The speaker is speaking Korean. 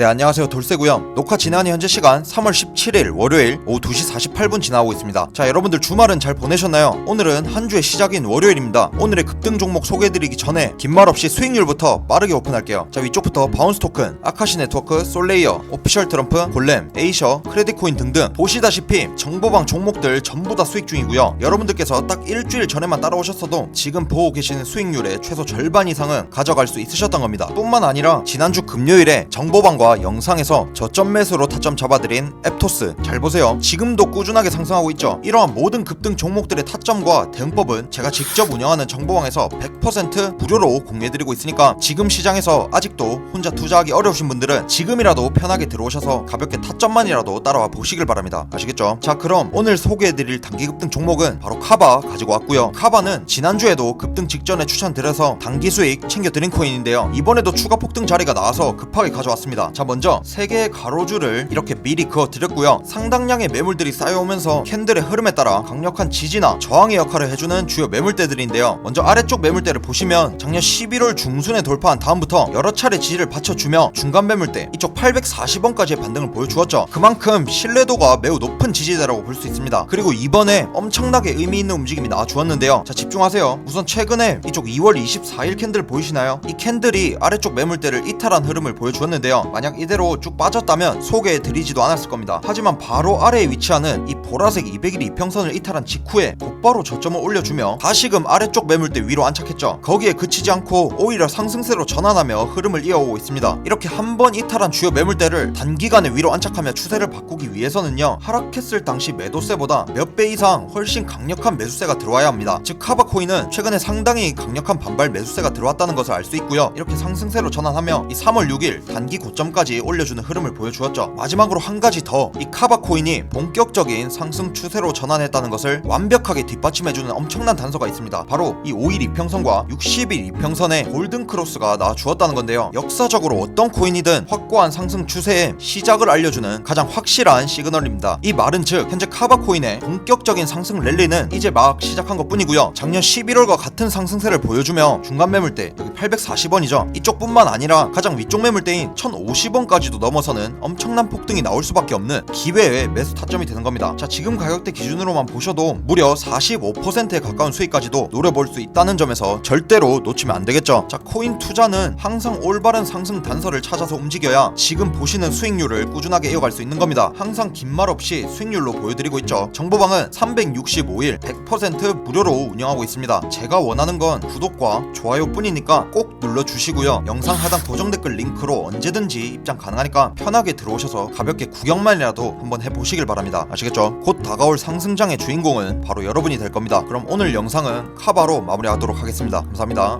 네 안녕하세요. 돌쇠고요 녹화 진행하는 현재 시간 3월 17일 월요일 오후 2시 48분 지나고 있습니다. 자 여러분들 주말은 잘 보내셨나요? 오늘은 한 주의 시작인 월요일입니다. 오늘의 급등 종목 소개해드리기 전에 긴 말 없이 수익률부터 빠르게 오픈할게요. 자 위쪽부터 바운스 토큰, 아카시 네트워크, 솔레이어, 오피셜 트럼프, 골렘, 에이셔, 크레딧코인 등등 보시다시피 정보방 종목들 전부 다 수익 중이고요. 여러분들께서 딱 일주일 전에만 따라오셨어도 지금 보고 계시는 수익률의 최소 절반 이상은 가져갈 수 있으셨던 겁니다. 뿐만 아니라 지난주 금요일에 정보방과 영상에서 저점 매수로 타점 잡아드린 앱토스. 잘 보세요. 지금도 꾸준하게 상승하고 있죠. 이러한 모든 급등 종목들의 타점과 대응법은 제가 직접 운영하는 정보방에서 100% 무료로 공유해드리고 있으니까 지금 시장에서 아직도 혼자 투자하기 어려우신 분들은 지금이라도 편하게 들어오셔서 가볍게 타점만이라도 따라와 보시길 바랍니다. 아시겠죠? 자 그럼 오늘 소개해드릴 단기 급등 종목은 바로 카바 가지고 왔고요. 카바는 지난주에도 급등 직전에 추천드려서 단기 수익 챙겨드린 코인인데요. 이번에도 추가 폭등 자리가 나와서 급하게 가져왔습니다 자 먼저 세 개의 가로줄을 이렇게 미리 그어드렸고요. 상당량의 매물들이 쌓여오면서 캔들의 흐름에 따라 강력한 지지나 저항의 역할을 해주는 주요 매물대들인데요. 먼저 아래쪽 매물대를 보시면 작년 11월 중순에 돌파한 다음부터 여러 차례 지지를 받쳐주며 중간 매물대 이쪽 840원까지의 반등을 보여주었죠. 그만큼 신뢰도가 매우 높은 지지대라고 볼 수 있습니다. 그리고 이번에 엄청나게 의미 있는 움직임이 나와주었는데요. 자 집중하세요. 우선 최근에 이쪽 2월 24일 캔들 보이시나요? 이 캔들이 아래쪽 매물대를 이탈한 흐름을 보여주었는데요 만약 이대로 쭉 빠졌다면 소개해드리지도 않았을 겁니다. 하지만 바로 아래에 위치하는 이 보라색 200일 이평선을 이탈한 직후에 곧바로 저점을 올려주며 다시금 아래쪽 매물대 위로 안착했죠. 거기에 그치지 않고 오히려 상승세로 전환하며 흐름을 이어오고 있습니다. 이렇게 한 번 이탈한 주요 매물대를 단기간에 위로 안착하며 추세를 바꾸기 위해서는요 하락했을 당시 매도세보다 몇 배 이상 훨씬 강력한 매수세가 들어와야 합니다. 즉 카바코인은 최근에 상당히 강력한 반발 매수세가 들어왔다는 것을 알 수 있고요. 이렇게 상승세로 전환하며 이 3월 6일 단기 고점까지 올려주는 흐름을 보여주었죠. 마지막으로 한 가지 더 이 카바코인이 본격적인 상승 추세로 전환했다는 것을 완벽하게 뒷받침해주는 엄청난 단서가 있습니다. 바로 이 5일 이평선과 60일 이평선의 골든 크로스가 나와 주었다는 건데요. 역사적으로 어떤 코인이든 확고한 상승 추세의 시작을 알려주는 가장 확실한 시그널입니다. 이 말은 즉 현재 카바 코인의 본격적인 상승 랠리는 이제 막 시작한 것 뿐이고요. 작년 11월과 같은 상승세를 보여주며 중간 매물대 여기 840원이죠. 이쪽뿐만 아니라 가장 위쪽 매물대인 1050원까지도 넘어서는 엄청난 폭등이 나올 수밖에 없는 기회의 매수 타점이 되는 겁니다. 자 지금 가격대 기준으로만 보셔도 무려 45%에 가까운 수익까지도 노려볼 수 있다는 점에서 절대로 놓치면 안 되겠죠. 자 코인 투자는 항상 올바른 상승 단서를 찾아서 움직여야 지금 보시는 수익률을 꾸준하게 이어갈 수 있는 겁니다. 항상 긴 말 없이 수익률로 보여드리고 있죠. 정보방은 365일 100% 무료로 운영하고 있습니다. 제가 원하는 건 구독과 좋아요 뿐이니까 꼭 눌러주시고요. 영상 하단 고정 댓글 링크로 언제든지 입장 가능하니까 편하게 들어오셔서 가볍게 구경만이라도 한번 해보시길 바랍니다. 아시겠죠? 곧 다가올 상승장의 주인공은 바로 여러분이 될 겁니다. 그럼 오늘 영상은 카바로 마무리하도록 하겠습니다. 감사합니다